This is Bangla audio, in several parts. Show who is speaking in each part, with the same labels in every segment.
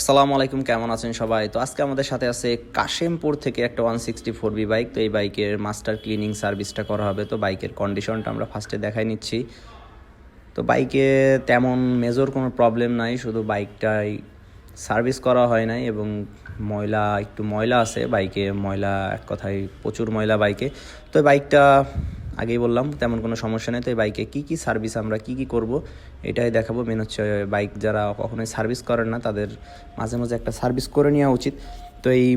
Speaker 1: আসসালামু আলাইকুম, কেমন আছেন সবাই? তো আজকে আমাদের সাথে আছে কাশেমপুর থেকে একটা one sixty four B bike. তো এই বাইকের মাস্টার ক্লিনিং সার্ভিসটা করা হবে। তো বাইকের কন্ডিশনটা আমরা ফার্স্টে দেখাই নিচ্ছি। তো বাইকে তেমন মেজর কোনো প্রবলেম নাই, শুধু বাইকটাই সার্ভিস করা হয় নাই এবং ময়লা, একটু ময়লা আছে বাইকে, ময়লা এক কথায় প্রচুর ময়লা বাইকে। তো বাইকটা আগেই বললাম, তেমন কোনো সমস্যা নেই। তো এই বাইকে কী কী সার্ভিস আমরা কী কী করব, এটাই দেখাবো। মেন হচ্ছে বাইক যারা কখনোই সার্ভিস করেন না, তাদের মাঝে মাঝে একটা সার্ভিস করে নেওয়া উচিত। তো এই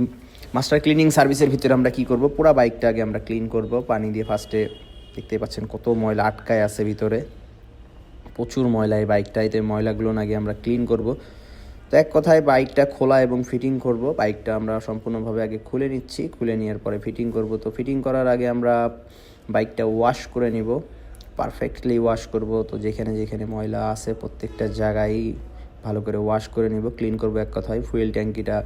Speaker 1: মাস্টার ক্লিনিং সার্ভিসের ভিতরে আমরা কি করব, পুরো বাইকটা আগে আমরা ক্লিন করব। পানি দিয়ে ফার্স্টে দেখতে পাচ্ছেন কত ময়লা আটকায় আছে ভিতরে। প্রচুর ময়লা এই বাইকটাই তো এই ময়লাগুলো আগে আমরা ক্লিন করব। তো এক কথায় বাইকটা খোলা এবং ফিটিং করব। বাইকটা আমরা সম্পূর্ণভাবে আগে খুলে নিচ্ছি। খুলে নেওয়ার পরে ফিটিং করব। তো ফিটিং করার আগে আমরা বাইকটা ওয়াশ করে নিব। পারফেক্টলি ওয়াশ করব। তো যেখানে যেখানে ময়লা আছে প্রত্যেকটা জায়গায় ভালো করে ওয়াশ করে নিব। ক্লিন করব এক কথায়। ফুয়েল ট্যাঙ্কিটা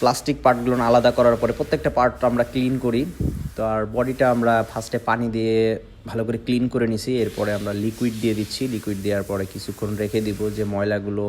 Speaker 1: প্লাস্টিক পার্টগুলো আলাদা করার পরে প্রত্যেকটা পার্ট আমরা ক্লিন করি। তো আর বডিটা আমরা ফার্স্টে পানি দিয়ে ভালো করে ক্লিন করে নিছি। এরপরে আমরা লিকুইড দিয়ে দিচ্ছি। লিকুইড দেওয়ার পরে কিছুক্ষণ রেখে দিব যে ময়লাগুলো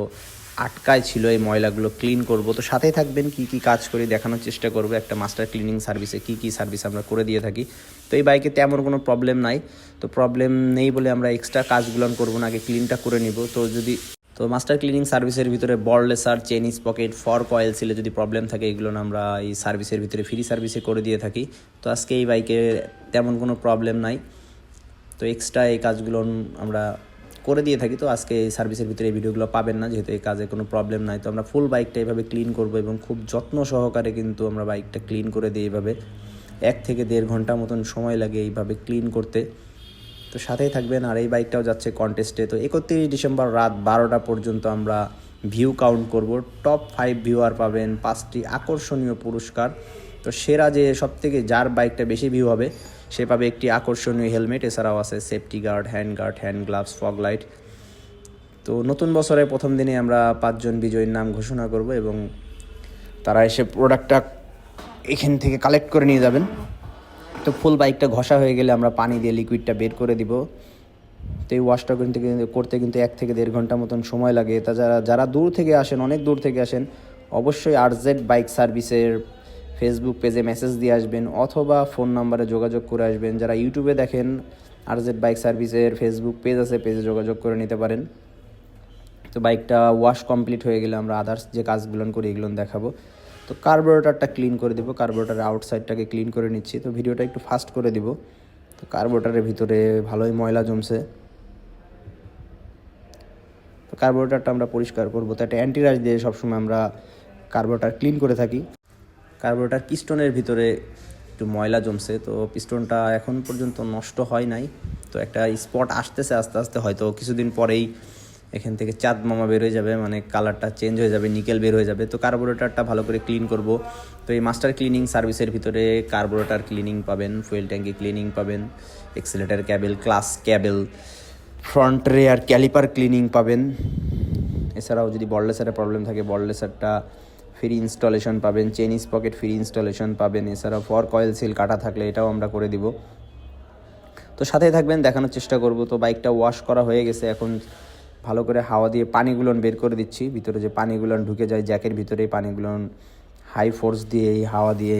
Speaker 1: আটকায় ছিল এই ময়লাগুলো ক্লিন করব। তো সাথেই থাকবেন, কি কি কাজ করে দেখানোর চেষ্টা করব। একটা মাস্টার ক্লিনিং সার্ভিসে কি কি সার্ভিস আমরা করে দিয়ে থাকি। তো এই বাইকে তেমন কোনো প্রবলেম নাই। তো প্রবলেম নেই বলে আমরা এক্সট্রা কাজগুলো করব না, আগে ক্লিনটা করে নিব। তো যদি, তো মাস্টার ক্লিনিং সার্ভিসের ভিতরে বড়লেসার চেনিস পকেট ফর কয়েল ছিলে যদি প্রবলেম থাকে, এগুলো আমরা এই সার্ভিসের ভিতরে ফ্রি সার্ভিসে করে দিয়ে থাকি। তো আজকে এই বাইকে তেমন কোনো প্রবলেম নাই। তো এক্সট্রা এই কাজগুলো আমরা করে দিয়ে থাকি, তো আজকে এই সার্ভিসের ভিতরে এই ভিডিওগুলো পাবেন না, যেহেতু এই কাজে কোনো প্রবলেম নাই। তো আমরা ফুল বাইকটা এভাবে ক্লিন করব এবং খুব যত্ন সহকারে কিন্তু আমরা বাইকটা ক্লিন করে দিই এইভাবে এক থেকে দেড় ঘণ্টা মতন সময় লাগে এইভাবে ক্লিন করতে। তো সাথেই থাকবেন, আর এই বাইকটাও যাচ্ছে কন্টেস্টে তো একত্রিশ ডিসেম্বর রাত বারোটা পর্যন্ত আমরা ভিউ কাউন্ট করব। টপ ফাইভ ভিউয়ার পাবেন পাঁচটি আকর্ষণীয় পুরস্কার। তো সেরা যে সব থেকে যার বাইকটা বেশি ভিউ হবে সে পাবে একটি আকর্ষণীয় হেলমেট, এছাড়াও আছে safety guard hand guard hand gloves fog light তো নতুন বছরের প্রথম দিনে আমরা পাঁচজন বিজয়ীর নাম ঘোষণা করব এবং তারা এসে প্রোডাক্টটা এখান থেকে কালেক্ট করে নিয়ে যাবেন। তো ফুল বাইকটা ঘষা হয়ে গেলে আমরা পানি দিয়ে লিকুইডটা বের করে দিব। তো এই ওয়াশটা কিন্তু করতে কিন্তু এক থেকে দেড় ঘণ্টা মতন সময় লাগে। তা যারা যারা দূর থেকে আসেন, অনেক দূর থেকে আসেন, অবশ্যই আরজেড বাইক সার্ভিসের ফেসবুক পেজে মেসেজ দিয়ে আসবেন অথবা ফোন নাম্বারে যোগাযোগ করে আসবেন। যারা ইউটিউবে দেখেন আরজেড বাইক সার্ভিসের ফেসবুক পেজ আছে পেজে যোগাযোগ করে নিতে পারেন। তো বাইকটা ওয়াশ কমপ্লিট হয়ে গেলে আমরা আদার্স যে কাজগুলো করি, এগুলো দেখাবো। তো কার্বোরেটারটা ক্লিন করে দেবো কার্বোরেটারের আউটসাইডটাকে ক্লিন করে নিচ্ছি। তো ভিডিওটা একটু ফাস্ট করে দিব। তো কার্বোরেটারের ভিতরে ভালোই ময়লা জমছে। তো কার্বোরেটারটা আমরা পরিষ্কার করব। তো একটা অ্যান্টিরাইজ দিয়ে সবসময় আমরা কার্বোরেটার ক্লিন করে থাকি। কার্বোরেটার পিস্টনের ভিতরে একটু ময়লা জমছে, তো পিস্টনটা এখন পর্যন্ত নষ্ট হয় নাই। তো একটা স্পট আসতেছে আস্তে আস্তে, হয়তো কিছুদিন পরেই এখান থেকে চাঁদ মামা বের হয়ে যাবে মানে কালারটা চেঞ্জ হয়ে যাবে, নিকেল বের হয়ে যাবে। তো কার্বোরেটারটা ভালো করে ক্লিন করব। তো এই মাস্টার ক্লিনিং সার্ভিসের ভিতরে কার্বোরেটার ক্লিনিং পাবেন, ফুয়েল ট্যাঙ্কি ক্লিনিং পাবেন, accelerator cable, clutch cable, front rear caliper cleaning পাবেন। এছাড়াও যদি বড়লেসারের প্রবলেম থাকে বড়লেসারটা ফ্রি ইনস্টলেশন পাবেন চেনিস পকেট ফ্রি ইনস্টলেশন পাবেন, এছাড়াও ফর কয়েল সিল কাটা থাকলে এটাও আমরা করে দিব। তো সাথে থাকবেন, দেখানোর চেষ্টা করব। তো বাইকটা ওয়াশ করা হয়ে গেছে, এখন ভালো করে হাওয়া দিয়ে পানিগুলোন বের করে দিচ্ছি। ভিতরে যে পানিগুলোন ঢুকে যায়, জ্যাকের ভিতরে পানিগুলোন হাই ফোর্স দিয়ে, এই হাওয়া দিয়ে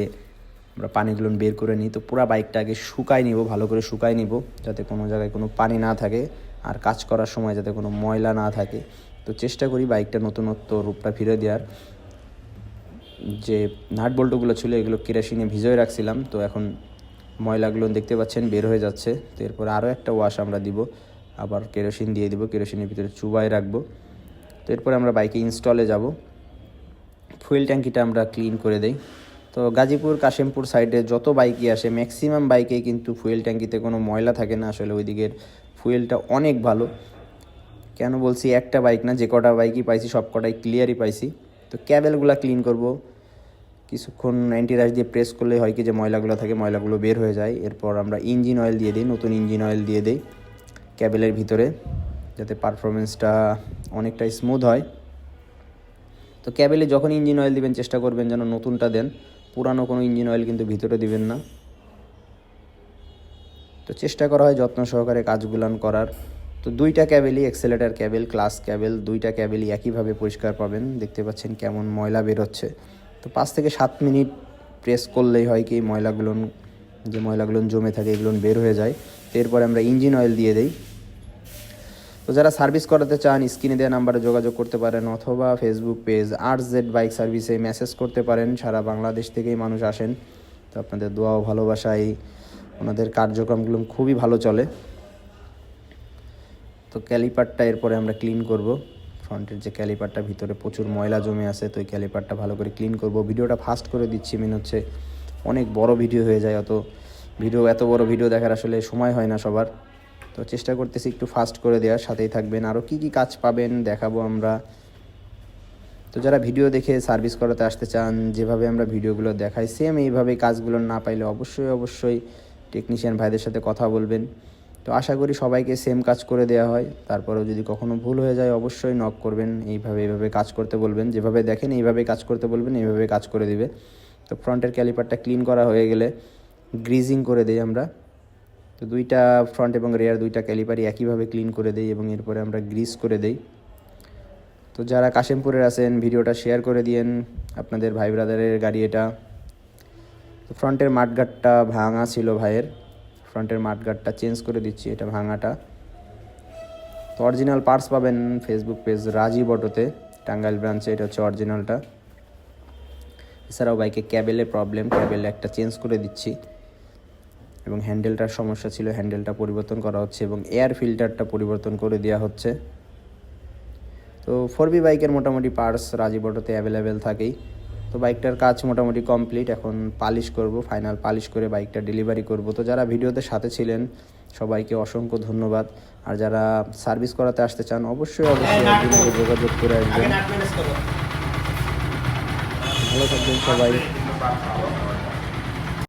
Speaker 1: আমরা পানিগুলোন বের করে নিই। তো পুরো বাইকটা আগে শুকাই নিব, ভালো করে শুকাই নিব, যাতে কোনো জায়গায় কোনো পানি না থাকে আর কাজ করার সময় যাতে কোনো ময়লা না থাকে। তো চেষ্টা করি বাইকটা নতুনত্ব রূপটা ফিরে দেওয়ার। যে নাট বল্টুগুলো ছিল, এগুলো কেরাসিনে ভিজয়ে রাখছিলাম। তো এখন ময়লাগুলো দেখতে পাচ্ছেন, বের হয়ে যাচ্ছে। তো এরপর আরও একটা ওয়াশ আমরা দিব। আবার কেরোসিন দিয়ে দিব, কেরোসিনের ভিতরে চুবাই রাখব। তো এরপরে আমরা বাইকে ইনস্টলে যাব। ফুয়েল ট্যাঙ্কিটা আমরা ক্লিন করে দেই। তো গাজীপুর, কাশিমপুর সাইডে যত বাইকই আসে ম্যাক্সিমাম বাইকেই কিন্তু ফুয়েল ট্যাঙ্কিতে কোনো ময়লা থাকে না। আসলে ওই দিকের ফুয়েলটা অনেক ভালো। কেন বলছি একটা বাইক না, যে কটা বাইকই পাইছি, সব কটাই ক্লিয়ারই পাইছি। তো ক্যাবেলগুলো ক্লিন করব। কিছুক্ষণ অ্যান্টিরাইজ দিয়ে প্রেস করলে হয় কি যে ময়লাগুলো থাকে, ময়লাগুলো বের হয়ে যায়। এরপর আমরা ইঞ্জিন অয়েল দিয়ে দিই, নতুন ইঞ্জিন অয়েল দিয়ে দিই ক্যাবেলের ভিতরে যাতে পারফরমেন্সটা অনেকটাই স্মুথ হয়। তো ক্যাবেলে যখন ইঞ্জিন অয়েল দিবেন, চেষ্টা করবেন যেন নতুনটা দেন। পুরানো কোনো ইঞ্জিন অয়েল কিন্তু ভিতরে দিবেন না। তো চেষ্টা করা হয় যত্ন সহকারে কাজগুলান করার। তো দুইটা ক্যাবেলই এক্সেলেটার ক্যাবেল ক্লাস ক্যাবেল, দুইটা ক্যাবেলই একইভাবে পরিষ্কার পাবেন। দেখতে পাচ্ছেন কেমন ময়লা বেরোচ্ছে। তো পাঁচ থেকে সাত মিনিট প্রেস করলেই হয় কি ময়লাগুলো, যে ময়লাগুলো জমে থাকে এগুলো বের হয়ে যায়। এরপরে আমরা ইঞ্জিন অয়েল দিয়ে দিই। তো যারা সার্ভিস করাতে চান, স্ক্রিনে দেওয়া নাম্বারে যোগাযোগ করতে পারেন অথবা Facebook page R Z bike সার্ভিসে মেসেজ করতে পারেন। সারা বাংলাদেশ থেকেই মানুষ আসেন। তো আপনাদের দোয়া ও ভালোবাসায় ওনাদের কার্যক্রমগুলো খুবই ভালো চলে। তো ক্যালিপারটা এরপরে আমরা ক্লিন করব। ফ্রন্টের যে ক্যালিপারটা, ভিতরে প্রচুর ময়লা জমে আছে, তো ওই ক্যালিপারটা ভালো করে ক্লিন করব। ভিডিওটা ফাস্ট করে দিচ্ছি মেন হচ্ছে অনেক বড় ভিডিও হয়ে যায়, অত ভিডিও এত বড় ভিডিও দেখার আসলে সময় হয় না সবার। তো চেষ্টা করতেছি একটু ফাস্ট করে দেওয়ার, সাথেই থাকবেন। আরও কী কী কাজ পাবেন দেখাবো আমরা। তো যারা ভিডিও দেখে সার্ভিস করাতে আসতে চান, যেভাবে আমরা ভিডিওগুলো দেখাই সেম এইভাবে কাজগুলো না পাইলে অবশ্যই অবশ্যই টেকনিশিয়ান ভাইদের সাথে কথা বলবেন। তো আশা করি সবাইকে সেম কাজ করে দেওয়া হয়। তারপরেও যদি কখনো ভুল হয়ে যায়, অবশ্যই নক করবেন। এইভাবে এইভাবে কাজ করতে বলবেন। যেভাবে দেখেন, এইভাবে কাজ করতে বলবেন, এইভাবে কাজ করে দিবে। তো ফ্রন্টের ক্যালিপারটা ক্লিন করা হয়ে গেলে গ্রিজিং করে দিই আমরা। তো দুইটা ফ্রন্ট এবং রেয়ার দুইটা ক্যালিপারই একইভাবে ক্লিন করে দেই এবং এরপরে আমরা গ্রিজ করে দেই। তো যারা কাশিমপুরের আছেন, ভিডিওটা শেয়ার করে দিয়েন। আপনাদের ভাই ব্রাদারের গাড়ি এটা। তো ফ্রন্টের মাঠঘাটটা ভাঙা ছিল ভাইয়ের। ফ্রন্টের মাঠগাটটা চেঞ্জ করে দিচ্ছি এটা ভাঙাটা। তো অরিজিনাল পার্টস পাবেন ফেসবুক পেজ রাজি বটোতে টাঙ্গাইল ব্রাঞ্চে, এটা হচ্ছে অরিজিনালটা। এছাড়াও বাইকে ক্যাবেলে প্রবলেম, ক্যাবেলে একটা চেঞ্জ করে দিচ্ছি। এবং হ্যান্ডেলটার সমস্যা ছিল, হ্যান্ডেলটা পরিবর্তন করা হচ্ছে এবং এয়ার ফিল্টারটা পরিবর্তন করে দেওয়া হচ্ছে। তো ফোর বি বাইকের মোটামুটি পার্টস রাজি বটোতে অ্যাভেলেবেল থাকেই। তো বাইকটার কাজ মোটামুটি কমপ্লিট। এখন পালিশ করব, ফাইনাল পালিশ করে বাইকটা ডেলিভারি করব। তো যারা ভিডিওতে সাথে ছিলেন, সবাইকে অসংখ্য ধন্যবাদ। আর যারা সার্ভিস করাতে আসতে চান, অবশ্যই অবশ্যই যোগাযোগ করে আসবেন। ভালো থাকবেন সবাই।